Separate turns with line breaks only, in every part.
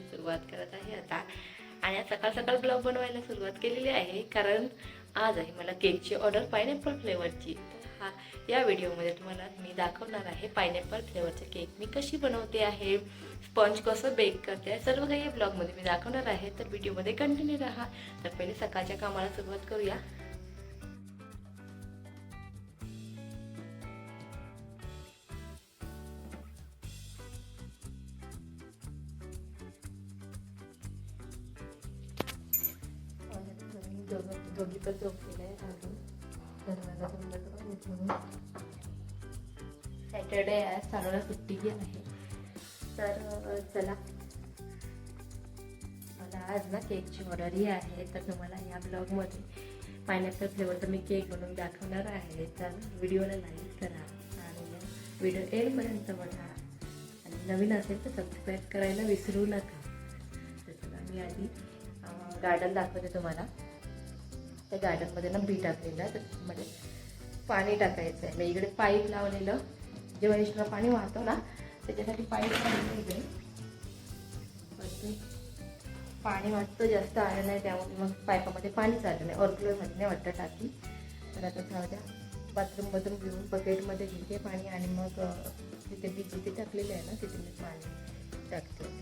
सुरुवात करत आहे आता. आणि आज सकाळ सकाळ ब्लॉग बनवायला सुरुवात केलेली आहे कारण आज आहे मला केकची ऑर्डर पायनॅपल फ्लेवरची हा या व्हिडिओमध्ये तुम्हाला मी दाखवणार आहे पायनॅपल फ्लेवरचे केक मी कशी बनवते आहे स्पंज कसं बेक करते आहे सर्व काही या ब्लॉगमध्ये मी दाखवणार आहे. तर व्हिडिओमध्ये कंटिन्यू राहा. तर पहिले सकाळच्या कामाला सुरुवात करूया. दोघं दोघी पण झोपलेलं आहे अजून दरवाजा बंद करून येतो म्हणून सॅटर्डे आहे. सारोला सुट्टी आहे तर चला. मला आज ना केकची ऑर्डरही आहे तर तुम्हाला या ब्लॉगमध्ये पायनॅपल फ्लेवरचा मी केक बनवून दाखवणार आहे. तर व्हिडिओला लाईक करा आणि व्हिडिओ एंडपर्यंत बघा. आणि नवीन असेल तर सबस्क्राईब करायला विसरू नका. तर चला मी आधी गार्डन दाखवते तुम्हाला. त्या गार्डनमध्ये ना बी टाकलेलं आहे. त्याच्यामध्ये म्हणजे पाणी टाकायचं आहे. मी इकडे पाईप लावलेलं. जेव्हा एक्स्ट्रा पाणी वाहतो ना त्याच्यासाठी पाईप लावलेलं इकडे. वरती पाणी वाटतं जास्त आलं नाही त्यामुळे मग पाईपामध्ये पाणी चाललं नाही. ओरफ्लो नाही वाटतं टाकी. तर आता जाऊ द्या. बाथरूममधून घेऊन बकेटमध्ये घेते पाणी आणि मग तिथे बी जिथे टाकलेले आहे ना तिथे मी पाणी टाकते.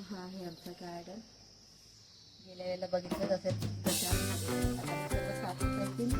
हा आहे आमचं गार्डन गेल्या वेळेला बघितलं असेल. तशा आता सर्व साफ करतील.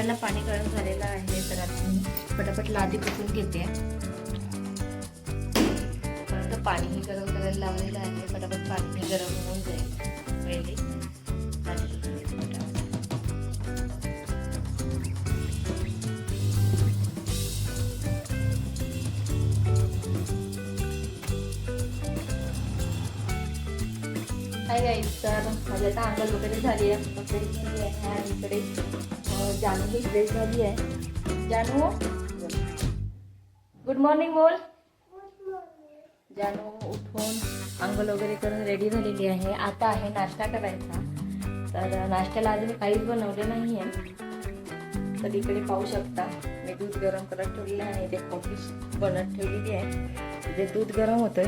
तर पाणी गरम झालेलं आहे तर आता मी पटापट लादी पुसून घेते. परत पाणीही गरम करायला लावलेलं आहे पटापट पाणी गरम होऊन जाईल. पहिले लादी तर माझी आता अंगल वगैरे झाली आहे. कपडे इकडे. जानूची ड्रेस झाली आहे जानू? गुड मॉर्निंग बोल जानू उठून अंघोळ वगैरे करून रेडी झालेली आहे. आता आहे नाश्ता करायचा. तर नाश्त्याला अजून काहीच बनवले नाही आहे तर इकडे पाहू शकता मी दूध गरम करत ठेवलेलं आहे. इथे कॉफी बनत ठेवलेली आहे. इथे दूध गरम होतोय.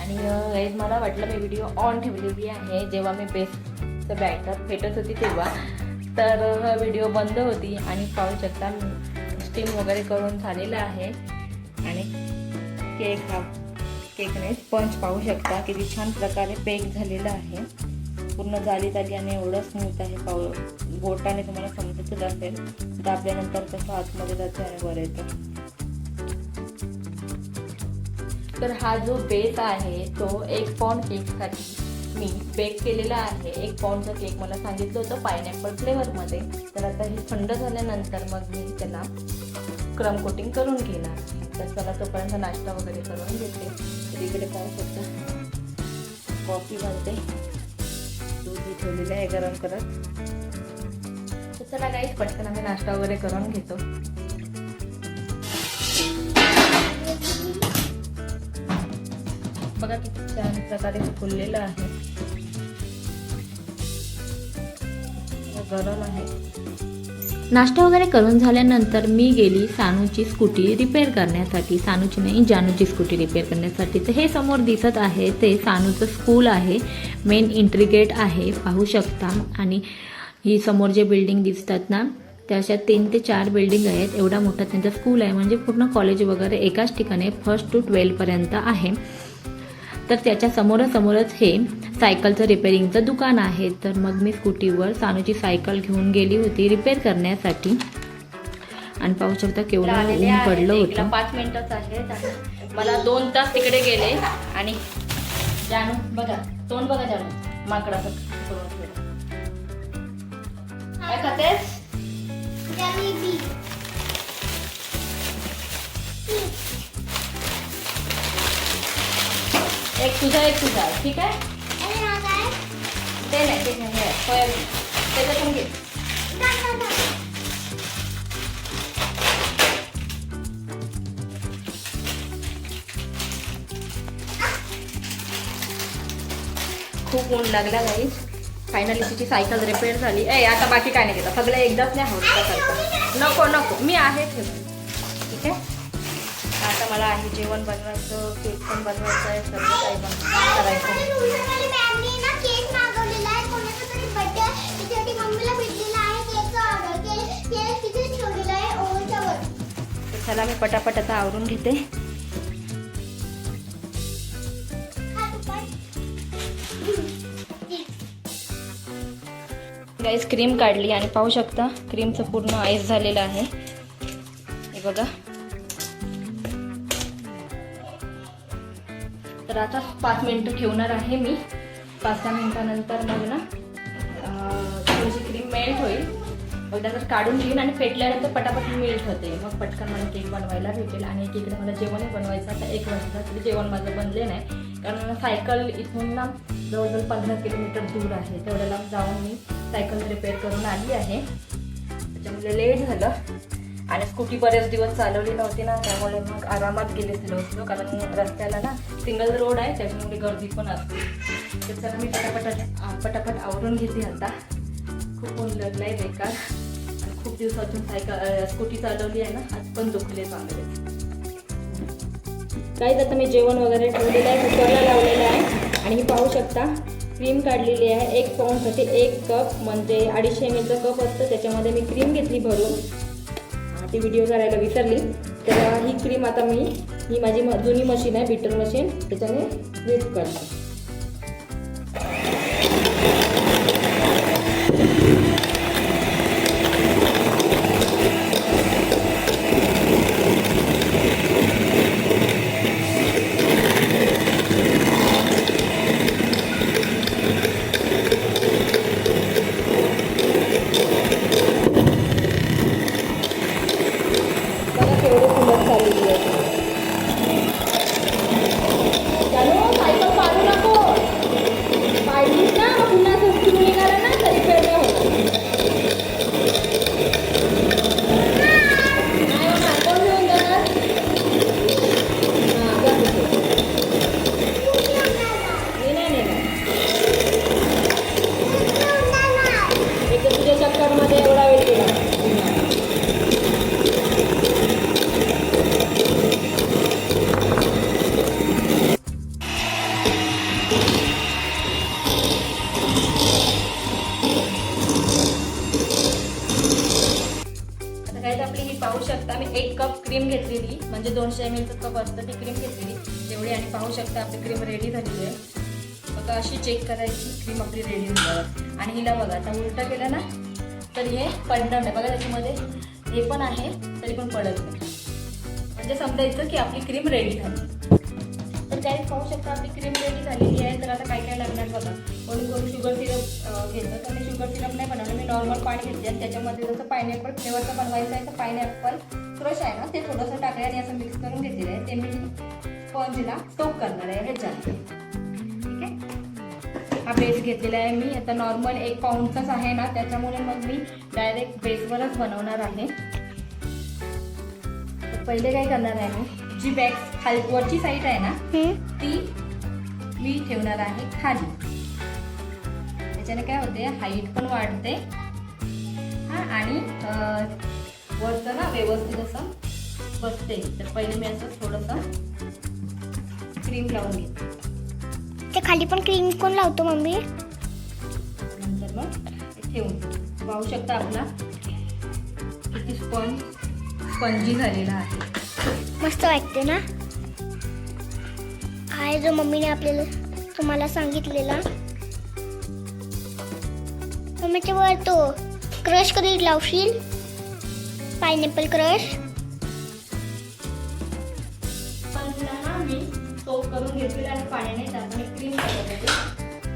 आणि मला वाटलं मी व्हिडिओ ऑन ठेवलेली आहे. जेव्हा मी बेस्टचं बॅटर फेटत होती तेव्हा. तर व्हिडिओ बंद होती आणि पाहू शकता स्टीम वगैरे करून झालेलं आहे. आणि केक हा केकने स्पंज पाहू शकता. किती छान प्रकारे बेक झालेला आहे. पूर्ण जाली झाली आणि एवढं स्मूथ आहे पाऊ बोटाने तुम्हाला समजतच असेल. दाबल्यानंतर कसं आतमध्ये जाते आणि वर येतं. तर हा जो बेस आहे तो एक पाऊंड केकसाठी मी बेक केलेला आहे. एक पाऊंडचा केक मला सांगितलं होतं पायनॅपल फ्लेवरमध्ये तर आता हे थंड झाल्यानंतर मग मी त्याला क्रम कोटिंग करून घेणार. तर चला तोपर्यंत नाश्ता वगैरे करून घेते. तर इकडे पाहू शकता. कॉफी बनते दूध ठेवलेलं आहे गरम करत. तर चला काही पटकन आम्ही नाश्ता वगैरे करून घेतो. बघा किती छान प्रकारे फुललेलं आहे. गरज आहे.
नाश्ता वगैरे करून झाल्यानंतर मी गेली सानूची स्कूटी रिपेअर करण्यासाठी. सानूची नाही जानूची स्कूटी रिपेअर करण्यासाठी. तर हे समोर दिसत आहे ते सानूचं स्कूल आहे. मेन एंट्री गेट आहे पाहू शकता. आणि ही समोर जे बिल्डिंग दिसतात ना त्याच्यात तीन ते चार बिल्डिंग आहेत. एवढा मोठा त्यांचा स्कूल आहे. म्हणजे पूर्ण कॉलेज वगैरे एकाच ठिकाणी फर्स्ट टू ट्वेल्थपर्यंत आहे. तर त्याच्या समोरासमोरच हे सायकलचं रिपेअरिंगचं दुकान आहे. तर मग मी स्कूटीवर सानूची सायकल घेऊन गेली होती रिपेअर करण्यासाठी. आणि पाहू शकता केवढं ऊन. पडलं होतं.
पाच मिनिटच आणि मला दोन तास तिकडे गेले. आणि जानू बघा. तोंड बघा जानू. काय खातेस? एक तुझा एक तुझा ठीक आहे? ते नाही ते नाही हे सोयाबीन त्याच्यातून घे. खूप ऊन लागला गाईज फायनली तिची सायकल रिपेअर झाली. ए आता बाकी काय नाही घेता. सगळं एकदाच नाही हवं नको नको. मी आहे ठीक आहे? मला आहे जेवण बनवायचं केक पण बनवायचं आहे सर्व काही करायचं चला मी पटापट आता आवरून घेते. गाईस क्रीम काढली आणि पाहू शकता क्रीमचं पूर्ण आईस झालेलं आहे. हे बघा. तर आता पाच मिनटं ठेवणार आहे मी. पाच सहा मिनटानंतर मग ना थोडीशी क्रीम मेल्ट होईल. मग त्यानंतर काढून घेईन आणि फेटल्यानंतर पटापट मेल्ट होते. मग पटकन मला केक बनवायला भेटेल आणि एकीकडे मला जेवणही बनवायचं आता एक वाजता तरी जेवण माझं बनले नाही. कारण सायकल इथून ना जवळजवळ पंधरा किलोमीटर दूर आहे. तेवढ्या लांब जाऊन मी सायकल रिपेअर करून आली आहे. त्याच्यामुळे लेट झालं. आणि स्कूटी बरेच दिवस चालवली नव्हती ना त्यामुळे मग आरामात गेले होतो कारण रस्त्याला ना सिंगल रोड आहे त्याच्यामुळे गर्दी पण असते. तर चला मी पटापट पटापट आवरून घेते आता. खूप ऊन लागलं आहे बेकार. आणि खूप दिवसातून सायकल स्कूटी चालवली आहे ना आज पण दुखले चांगले. काहीच आता मी जेवण वगैरे ठेवलेलं आहे कुकरला लावलेलं आहे. आणि ही पाहू शकता क्रीम काढलेली आहे. एक पाऊंडसाठी एक कप म्हणजे अडीचशे एम एलचा कप असतं त्याच्यामध्ये मी क्रीम घेतली भरून. ती व्हिडिओ करायला विसरली. तर ही क्रीम आता मी ही माझी जुनी मशीन आहे बीटर मशीन त्याच्याने व्हिप करते. दोनशे एम एलचं कप असतं ती क्रीम घेतलेली. तेवढी आणि पाहू शकता आपली क्रीम रेडी झालेली आहे. बघा अशी चेक करायची क्रीम आपली रेडी झाल्यावर. आणि हिला बघा आता उलटं केलं ना तर हे पडणार नाही. बघा त्याच्यामध्ये. हे पण आहे तरी पण पडत नाही. म्हणजे समजायचं की आपली क्रीम रेडी झाली. तर पाहू शकता आपली क्रीम रेडी झालेली आहे तर आता काय काय लागणार बघा. म्हणून करून शुगर सिरप घेतं तर मी शुगर सिरप नाही बनवलं मी नॉर्मल पाणी घेतले आणि त्याच्यामध्ये जसं पायनॅपल फ्लेवरचं बनवायचं आहे तर पायनॅपल क्रश आहे ना ते थोडंसं टाकलं आणि असं मिक्स करून घेतलेलं आहे. ते मी स्पॉन्जला टोक करणार आहे ह्याच्यात ठीक आहे? हा बेस घेतलेला आहे मी. आता नॉर्मल एक पाऊंडचाच आहे ना त्याच्यामुळे मग मी डायरेक्ट बेसवरच बनवणार आहे. पहिले काय करणार आहे मी? जी बॅग्स वरची साईड आहे ना ती मी ठेवणार आहे खाली. त्याच्याने काय होते हाईट पण वाढते. हा आणि वरचं ना व्यवस्थित असं बसते. तर पहिले मी असं थोडंसं क्रीम लावून घेते.
ते खाली पण क्रीम कोण लावतो मम्मी?
नंतर मग ठेवून पाहू शकता आपला किती स्पंज स्पंजी झालेला आहे.
मस्त वाटते ना? आहे जो मम्मीने आपल्याला तुम्हाला सांगितलेला. मम्मीच्या वर तो क्रश कधी लावशील? पायनॅपल क्रश
मी करून घेतलेला पाण्याने त्यात मी क्रीम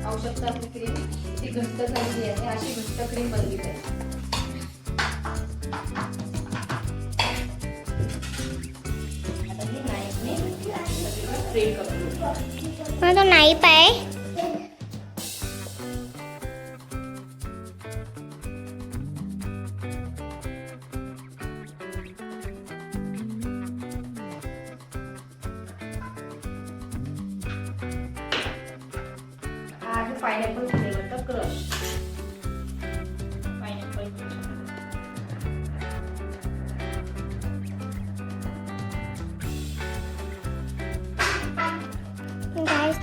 आपली क्रीम ती घट्ट झालेली आहे अशी घट्ट क्रीम बनली आहे आता मी नाईफने स्प्रेड करून घेते.
मला तो नाईप आहे
हा आहे पायनॅपल फ्लेवरचा क्रश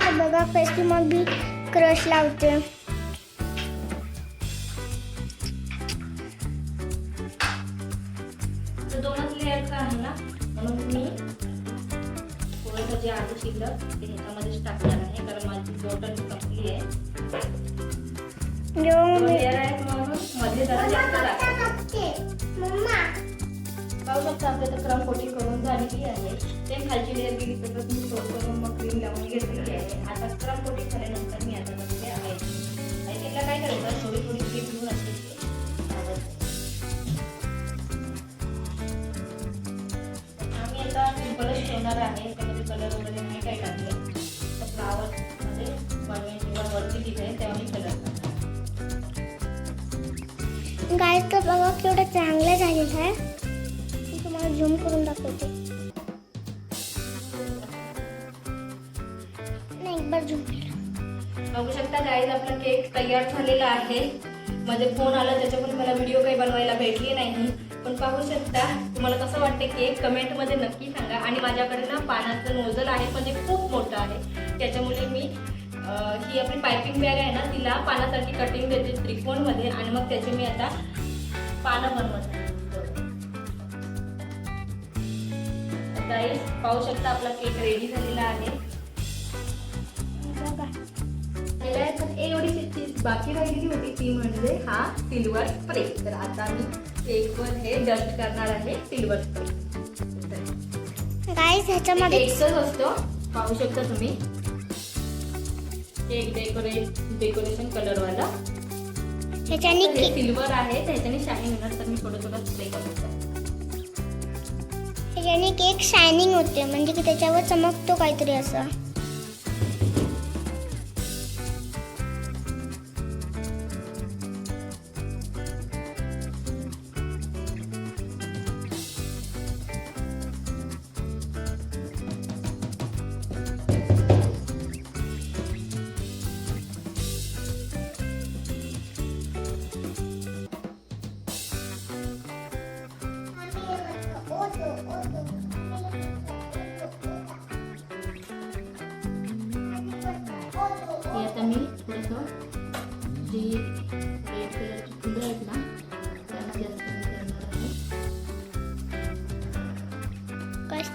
तर बघा कशी मग मी क्रश लावते
दोनच लेअरचा आहे ना म्हणून मी थोडंसं जे आहे शिल्लक ते ह्याच्यामध्येच टाकणार आहे कारण माझी बॉटल संपली आहे. लेअर आहेत म्हणून मध्ये जरा जास्त पाहू शकता आपल्या तर क्रम कोटिंग करून झालेली आहे ते खालची लेअर गेली तर मी सोड करून मग क्रीम लावून घेतलेली आहे. आता क्रम कोटिंग झाल्यानंतर मी आता बघते आहे. आणि तिला काय करायचं? थोडी थोडी क्रीम घेऊन असते आम्ही आता सिम्पलच ठेवणार आहे. त्यामध्ये कलर वगैरे नाही काय टाकले. तर फ्लावर म्हणजे बनवेन किंवा वरती डिझाईन तेव्हा मी कलर गाय
गाईस तर बघा केवढं चांगलं झालेलं आहे. झूम करून दाखवते. नाही एक बार झूम
बघू शकता गाईज आपला केक तयार झालेला आहे. म्हणजे फोन आला त्याच्यामुळे मला व्हिडिओ काही बनवायला भेटली नाही. पण पाहू शकता तुम्हाला कसं वाटते केक कमेंटमध्ये नक्की सांगा. आणि माझ्याकडे ना पानाचं नोझल आहे पण ते खूप मोठं आहे. त्याच्यामुळे मी ही आपली पायपिंग बॅग आहे ना तिला पानासाठी कटिंग देते त्रिकोणमध्ये. आणि मग त्याचे मी आता पानं बनवत. गाईज पाहू शकता आपला केक रेडी झालेला आहे. चीज बाकी राहिलेली होती ती म्हणजे हा सिल्वर स्प्रे तर आता मी केकवर हे डस्ट करणार आहे सिल्वर स्प्रे
गाईस ह्याच्यामध्ये
केकच असतो. पाहू शकता तुम्ही. केक डेकोरेट डेकोरेशन कलर वाला.
ह्याच्याने
सिल्वर आहे. त्याच्याने शाईन होणार. तर मी थोडं थोडं स्प्रे करतो
ह्याच्याने केक शायनिंग होते म्हणजे की त्याच्यावर चमकतो काहीतरी असं.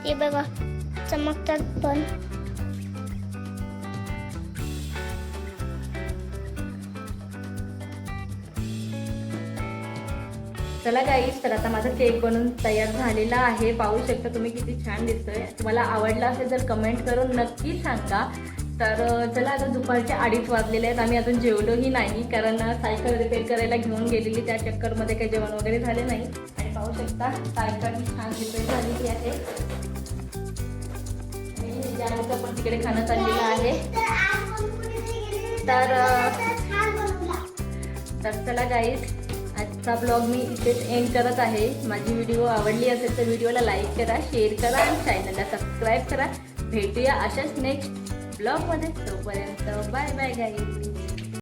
कस ते बघा चमकतात पण.
चला गाईस तर आता माझा केक बनून तयार झालेला आहे. पाहू शकता तुम्ही किती छान दिसतोय. तुम्हाला आवडला असेल तर कमेंट करून नक्की सांगा. तर चला आता दुपारचे अडीच वाजलेले आहेत. आम्ही अजून जेवलोही नाही कारण सायकल रिपेअर करायला घेऊन गेलेली त्या चक्करमध्ये काही जेवण वगैरे झाले नाही. आणि पाहू शकता सायकल छान रिपेअर झालेली आहे. आणि पण तिकडे खाणं चाललेलं आहे. तर तर चला गाईस आजचा ब्लॉग मी इथेच एंड करत आहे. माझी व्हिडिओ आवडली असेल तर व्हिडिओला लाईक करा शेअर करा आणि चॅनलला सबस्क्राईब करा. भेटूया अशाच नेक्स्ट ब्लॉगमध्ये तोपर्यंत बाय बाय गाईस